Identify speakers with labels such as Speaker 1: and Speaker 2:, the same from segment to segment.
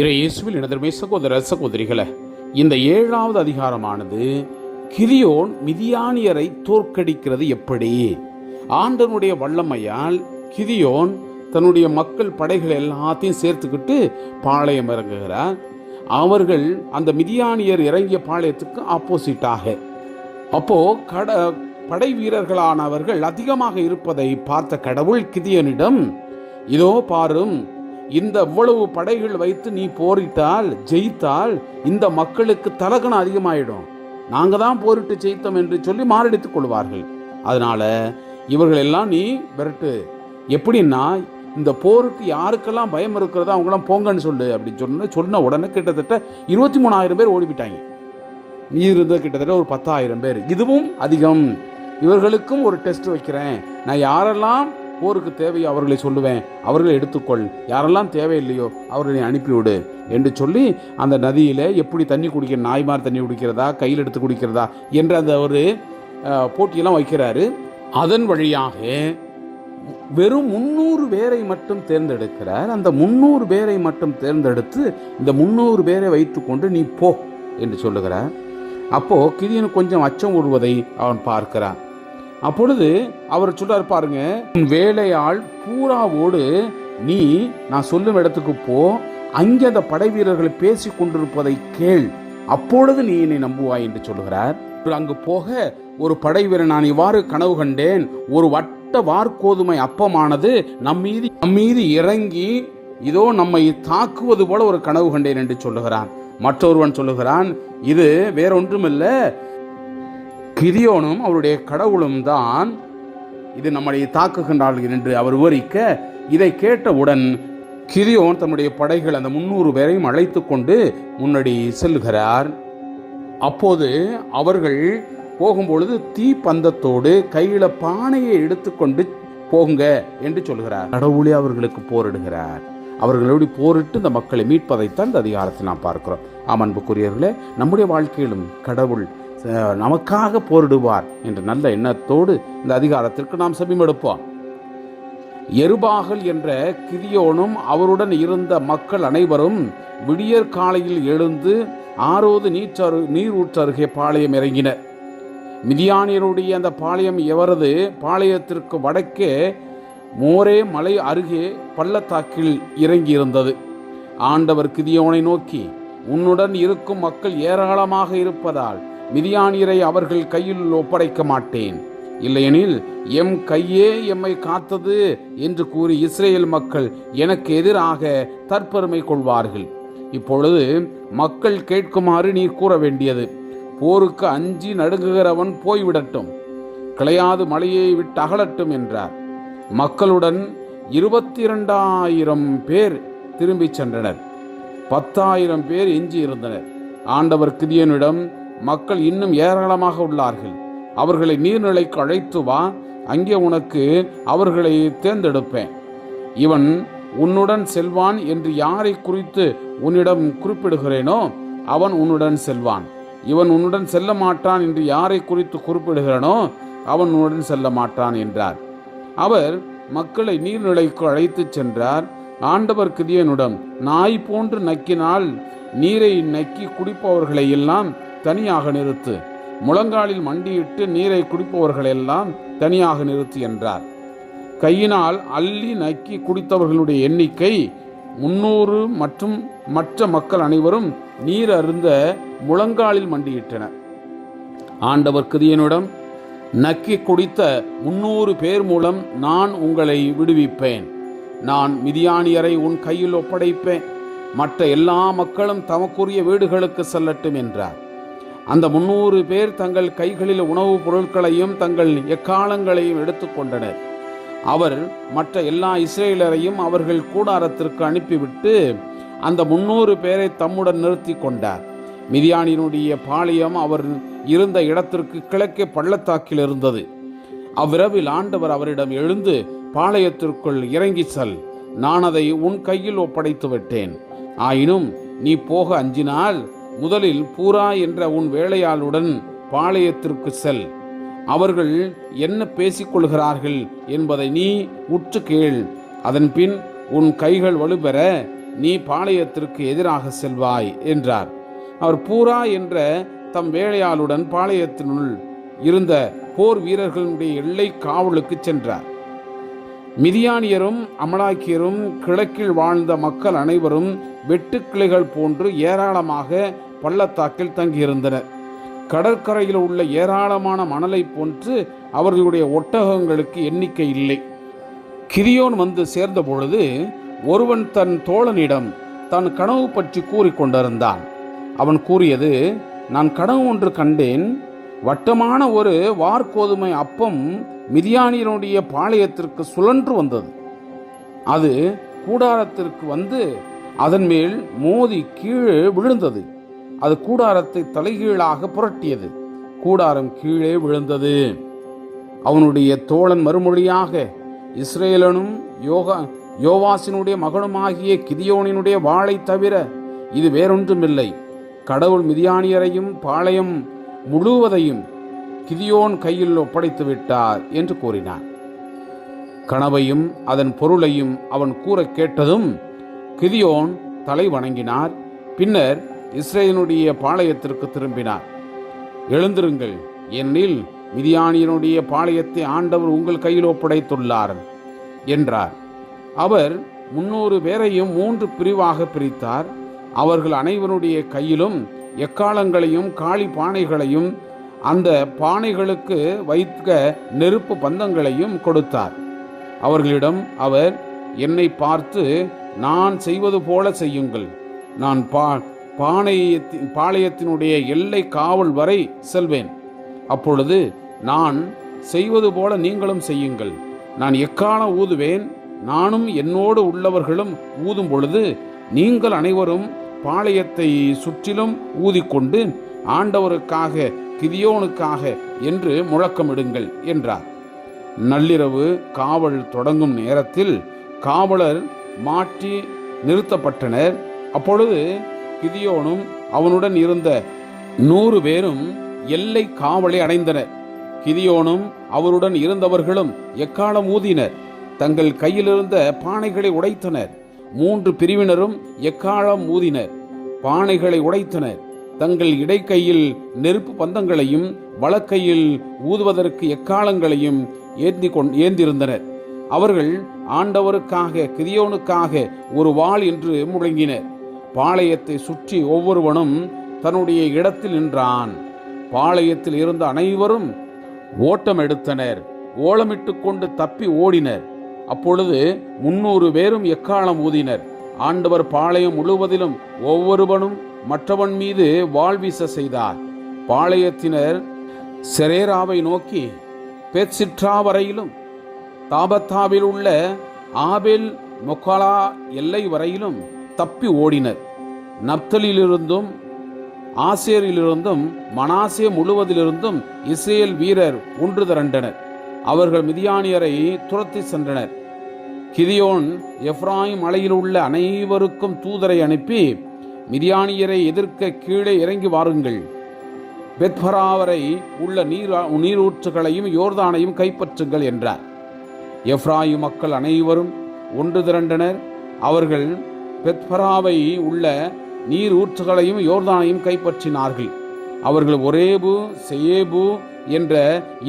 Speaker 1: இறை இயேசுவில் எனதருமை சகோதர சகோதரிகளை இந்த ஏழாவது அதிகாரமானது கிரியோன் மிதியானியரை தோற்கடிக்கிறது எப்படி? ஆண்டனுடைய வல்லமையால் கிரியோன் தன்னுடைய மக்கள் படைகள் எல்லாத்தையும் சேர்த்துக்கிட்டு பாளையம் இறங்குகிறார். அவர்கள் அந்த மிதியானியர் இறங்கிய பாளையத்துக்கு ஆப்போசிட்டாக. அப்போ கட படை வீரர்களானவர்கள் அதிகமாக இருப்பதை பார்த்த கடவுள் கிதியனிடம் இதோ பாரும் இந்த இவ்வளவு படைகள் வைத்து நீ போரிட்டால் ஜெயித்தால் இந்த மக்களுக்கு தலகணம் அதிகமாயிடும். நாங்க தான் போரிட்டு ஜெயித்தோம் என்று சொல்லி மாரடித்துக் கொள்வார்கள். அதனால இவர்கள் எல்லாம் நீ விரட்டு. எப்படின்னா இந்த போருக்கு யாருக்கெல்லாம் பயம் இருக்கிறதோ அவங்களாம் போங்கன்னு சொல்லு அப்படின்னு சொன்ன சொன்ன உடனே கிட்டத்தட்ட இருபத்தி மூணாயிரம் பேர் ஓடிவிட்டாங்க. நீ இருந்தது கிட்டத்தட்ட ஒரு பத்தாயிரம் பேர். இதுவும் அதிகம். இவர்களுக்கும் ஒரு டெஸ்ட் வைக்கிறேன். நான் யாரெல்லாம் போருக்கு தேவையோ அவர்களை சொல்லுவேன். அவர்களை எடுத்துக்கொள். யாரெல்லாம் தேவையில்லையோ அவர்களை அனுப்பிவிடு என்று சொல்லி அந்த நதியில் எப்படி தண்ணி குடிக்கிற நாய்மார் தண்ணி குடிக்கிறதா கையில் எடுத்து குடிக்கிறதா என்ற அந்த ஒரு போட்டியெல்லாம் வைக்கிறாரு. அதன் வழியாக வெறும் முந்நூறு பேரை மட்டும் தேர்ந்தெடுக்கிறார். அந்த முந்நூறு பேரை மட்டும் தேர்ந்தெடுத்து இந்த முந்நூறு பேரை வைத்துக்கொண்டு நீ போ என்று சொல்லுகிறார். அப்போது கிரியன் கொஞ்சம் அச்சம் விடுவதை அவன் பார்க்கிறான். அப்பொழுது அவர் சொல்றார் பாருங்க உன் வேலையாள் பூராவோடு நீ நான் சொல்லும் இடத்துக்கு போ அங்கே அந்த படை வீரர்கள் பேசி கொண்டிருப்பதை கேள். அப்பொழுது நீ என்னை நம்புவாய் என்று சொல்லுகிறார். அங்கு போக ஒரு படை வீரன் நான் இவ்வாறு கனவு கண்டேன். ஒரு வட்ட வார்கோதுமை அப்பமானது நம் மீது நம் மீது இறங்கி இதோ நம்மை தாக்குவது போல ஒரு கனவு கண்டேன் என்று சொல்லுகிறான். மற்றொருவன் சொல்லுகிறான் இது வேறொன்றுமில்ல. கிதியோனும் அவருடைய கடவுளும் தான் இது நம்மளை தாக்குகின்றார்கள் என்று அவர் விவரிக்க இதை கேட்டவுடன் கிரியோன் தன்னுடைய படைகள் அந்த முன்னூறு பேரையும் அழைத்து கொண்டு முன்னாடி செல்கிறார். அப்போது அவர்கள் போகும்பொழுது தீ பந்தத்தோடு கையில பானையை எடுத்துக்கொண்டு போங்க என்று சொல்கிறார். கடவுளே அவர்களுக்கு போரிடுகிறார். அவர்களோடு போரிட்டு இந்த மக்களை மீட்பதைத்தான் இந்த அதிகாரத்தை நாம் பார்க்கிறோம். ஆம் அன்புக்குரியவர்களே நம்முடைய வாழ்க்கையிலும் கடவுள் நமக்காக போரிடுவார் என்ற நல்ல எண்ணத்தோடு இந்த அதிகாரத்திற்கு நாம் செபிமெடுப்போம் எருபாகல் என்ற கிரியோனும் அவருடன் இருந்த மக்கள் அனைவரும் விடியற் காலையில் எழுந்து ஆரோது நீச்சரு நீர் ஊற்றருகே பாளையம் இறங்கினர். மிதியானியருடைய அந்த பாளையம் எவரது? பாளையத்திற்கு வடக்கே மோரே மலை அருகே பள்ளத்தாக்கில் இறங்கியிருந்தது. ஆண்டவர் கிதியோனை நோக்கி உன்னுடன் இருக்கும் மக்கள் ஏராளமாக இருப்பதால் மிதியானியரை அவர்கள் கையில் ஒப்படைக்க மாட்டேன். இல்லையெனில் எம் கையே எம்மை காத்தது என்று கூறி இஸ்ரேல் மக்கள் எனக்கு எதிராக தற்பெருமை கொள்வார்கள். இப்பொழுது மக்கள் கேட்குமாறு நீர் கூற வேண்டியது. போருக்கு அஞ்சி நடுங்குகிறவன் போய்விடட்டும். கிளையாது மலையை விட்டு அகலட்டும் என்றார். மக்களுடன் இருபத்தி இரண்டாயிரம் பேர் திரும்பிச் சென்றனர். பத்தாயிரம் பேர் எஞ்சி இருந்தனர் ஆண்டவர் கிதியனிடம் மக்கள் இன்னும் ஏராளமாக உள்ளார்கள். அவர்களை நீர்நிலைக்கு அழைத்து வா அங்கே உனக்கு அவர்களை தேர்ந்தெடுப்பேன். இவன் உன்னுடன் செல்வான் என்று யாரை குறித்து உன்னிடம் குறிப்பிடுகிறேனோ அவன் உன்னுடன் செல்வான். இவன் உன்னுடன் செல்ல மாட்டான் என்று யாரை குறித்து குறிப்பிடுகிறேனோ அவன் உன்னுடன் செல்ல மாட்டான் என்றார். அவர் மக்களை நீர்நிலைக்கு அழைத்துச் சென்றார். ஆண்டவர் கிதியனுடன் நாய் போன்று நக்கினால் நீரை நக்கி குடிப்பவர்களை எல்லாம் தனியாக நிறுத்து. முழங்காலில் மண்டியிட்டு நீரை குடிப்பவர்களெல்லாம் தனியாக நிறுத்து என்றார். கையினால் அள்ளி நக்கி குடித்தவர்களுடைய எண்ணிக்கை முன்னூறு மற்றும் மற்ற மக்கள் அனைவரும் நீர் அருந்த முழங்காலில் மண்டியிட்டனர் ஆண்டவர் கிரியனிடம் நக்கி குடித்த முன்னூறு பேர் மூலம் நான் உங்களை விடுவிப்பேன். நான் மிதியானியரை உன் கையில் ஒப்படைப்பேன். மற்ற எல்லா மக்களும் தமக்குரிய வீடுகளுக்கு செல்லட்டும் என்றார். அந்த முன்னூறு பேர் தங்கள் கைகளில் உணவுப் பொருட்களையும் தங்கள் எக்காலங்களையும் எடுத்துக்கொண்டனர் அவர் மற்ற எல்லா இஸ்ரேலரையும் அவர்கள் கூடாரத்திற்கு அனுப்பிவிட்டு அந்த முன்னூறு பேரை தம்முடன் நிறுத்தி கொண்டார். மிதியானினுடைய பாளையம் அவர் இருந்த இடத்திற்கு கிழக்கே பள்ளத்தாக்கில் இருந்தது. அவ்விரவில் ஆண்டவர் அவரிடம் எழுந்து பாளையத்திற்குள் இறங்கி செல் நான் அதை உன் கையில் ஒப்படைத்து விட்டேன். ஆயினும் நீ போக அஞ்சினால் முதலில் பூரா என்ற உன் வேலையாளுடன் பாளையத்திற்கு செல். அவர்கள் என்ன பேசிக்கொள்கிறார்கள் என்பதை நீ உற்று கேள். அதன்பின் உன் கைகள் வலுப்பெற நீ பாளையத்திற்கு எதிராக செல்வாய் என்றார். அவர் பூரா என்ற தம் வேலையாளுடன் பாளையத்தினுள் இருந்த போர் வீரர்களுடைய எல்லை காவலுக்கு சென்றார். மிதியானியரும் அமலாக்கியரும் கிழக்கில் வாழ்ந்த மக்கள் அனைவரும் வெட்டுக்கிளைகள் போன்று ஏராளமாக பள்ளத்தாக்கில் தங்கியிருந்தனர். கடற்கரையில் உள்ள ஏராளமான மணலை போன்று அவர்களுடைய ஒட்டகங்களுக்கு எண்ணிக்கை இல்லை. கிரியோன் வந்து சேர்ந்த பொழுது ஒருவன் தன் தோழனிடம் தன் கனவு பற்றி கூறிக்கொண்டிருந்தான். அவன் கூறியது நான் கனவு ஒன்று கண்டேன். வட்டமான ஒரு வார்கோதுமை அப்பம் மிதியானியனுடைய பாளையத்திற்கு சுழன்று வந்தது. அது கூடாரத்திற்கு வந்து அதன் மேல் மோதி கீழே விழுந்தது. அது கூடாரத்தை தலைகீழாக புரட்டியது. கூடாரம் கீழே விழுந்தது. அவனுடைய தோழன் மறுமொழியாக இஸ்ரேலனும் யோகா யோவாசினுடைய மகனுமாகிய கிதியோனினுடைய வாளை தவிர இது வேறொன்றுமில்லை. கடவுள் மிதியானியரையும் பாளையம் முழுவதையும் கிதியோன் கையில் ஒப்படைத்து விட்டார் என்று கூறினான். கனவையும் அதன் பொருளையும் அவன் கூற கேட்டதும் கிதியோன் தலை வணங்கினார். பின்னர் இஸ்ரேலினுடைய பாளையத்திற்கு திரும்பினார். எழுந்திருங்கள் ஏனெனில் மிதியானியனுடைய பாளையத்தை ஆண்டவர் உங்கள் கையில் ஒப்படைத்துள்ளார் என்றார். அவர் முன்னூறு பேரையும் மூன்று பிரிவாக பிரித்தார். அவர்கள் அனைவருடைய கையிலும் எக்காலங்களையும் காளி பானைகளையும் அந்த பானைகளுக்கு வைக்க நெருப்பு பந்தங்களையும் கொடுத்தார். அவர்களிடம் அவர் என்னை பார்த்து நான் செய்வது போல செய்யுங்கள். நான் பா பாளையத்தின் பாளையத்தினுடைய எல்லை காவல் வரை செல்வேன். அப்பொழுது நான் செய்வது போல நீங்களும் செய்யுங்கள். நான் எக்காலம் ஊதுவேன்? நானும் என்னோடு உள்ளவர்களும் ஊதும் பொழுது நீங்கள் அனைவரும் பாளையத்தை சுற்றிலும் ஊதிக்கொண்டு ஆண்டவருக்காக கிதியோனுக்காக என்று முழக்கமிடுங்கள் என்றார். நள்ளிரவு காவல் தொடங்கும் நேரத்தில் காவலர் மாற்றி நிறுத்தப்பட்டனர். அப்பொழுது கிதியோனும் அவனுடன் இருந்த நூறு பேரும் எல்லை காவலை அடைந்தனர். கிதியோனும் அவருடன் இருந்தவர்களும் எக்காலம் ஊதினர்? தங்கள் கையிலிருந்த பானைகளை உடைத்தனர். மூன்று பிரிவினரும் எக்காலம் ஊதினர் பானைகளை உடைத்தனர். தங்கள் இடைக்கையில் நெருப்பு பந்தங்களையும் வழக்கையில் ஊதுவதற்கு எக்காலங்களையும் ஏந்தி கொண் ஏந்திருந்தனர். அவர்கள் ஆண்டவருக்காக கிரியோனுக்காக ஒரு வாள் என்று முழங்கினர். பாளையத்தை சுற்றி ஒவ்வொருவனும் தன்னுடைய இடத்தில் நின்றான். பாளையத்தில் இருந்த அனைவரும் ஓட்டம் எடுத்தனர் ஓலமிட்டு கொண்டு தப்பி ஓடினர். அப்பொழுது முன்னூறு பேரும் எக்காலம் ஊதினர்? ஆண்டவர் பாளையம் முழுவதிலும் ஒவ்வொருவனும் மற்றவன் மீது வாழ்வீச செய்தார். பாளையத்தினர் செரேராவை நோக்கி பேச்சிற்றா வரையிலும் தாபத்தாவில் உள்ள ஆபேல் மொக்காலா எல்லை வரையிலும் தப்பி ஓடினர். நப்தலிலிருந்தும் ஆசேரிலிருந்தும் மனாசே முழுவதிலிருந்தும் இஸ்ரேல் வீரர் ஒன்று திரண்டனர். அவர்கள் மிதியானியரை துரத்தி சென்றனர். கிதியோன் எஃப்ராயும் மலையில் உள்ள அனைவருக்கும் தூதரை அனுப்பி மிதியானியரை எதிர்க்க கீழே இறங்கி வாருங்கள். பெத்பராவரை உள்ள நீர் நீரூற்றுகளையும் யோர்தானையும் கைப்பற்றுங்கள் என்றார். எஃப்ராயிம் மக்கள் அனைவரும் ஒன்று திரண்டனர். அவர்கள் பெத்பராவை உள்ள நீர் ஊற்றுகளையும் யோர்தானையும் கைப்பற்றினார்கள். அவர்கள் ஒரேபு செயேபு என்ற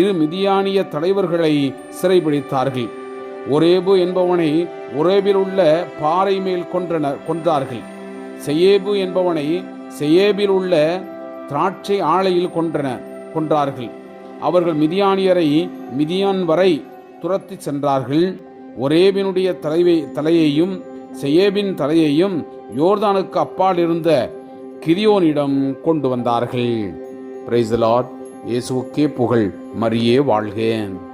Speaker 1: இரு மிதியானிய தலைவர்களை சிறைபிடித்தார்கள். ஒரேபு என்பவனை ஒரேபில் உள்ள பாறை மேல் கொன்றனர் கொன்றார்கள். செயேபு என்பவனை செயேபில் உள்ள திராட்சை ஆலையில் கொன்றனர் கொன்றார்கள். அவர்கள் மிதியானியரை மிதியான் வரை துரத்தி சென்றார்கள். ஒரேபினுடைய தலைவை தலையையும் செயேபின் தலையையும் யோர்தானுக்கு அப்பால் இருந்த கிரியோனிடம் கொண்டு வந்தார்கள். பிரைஸ் லார்ட் இயேசுக்கே புகழ். மரியே வாழ்கேன்.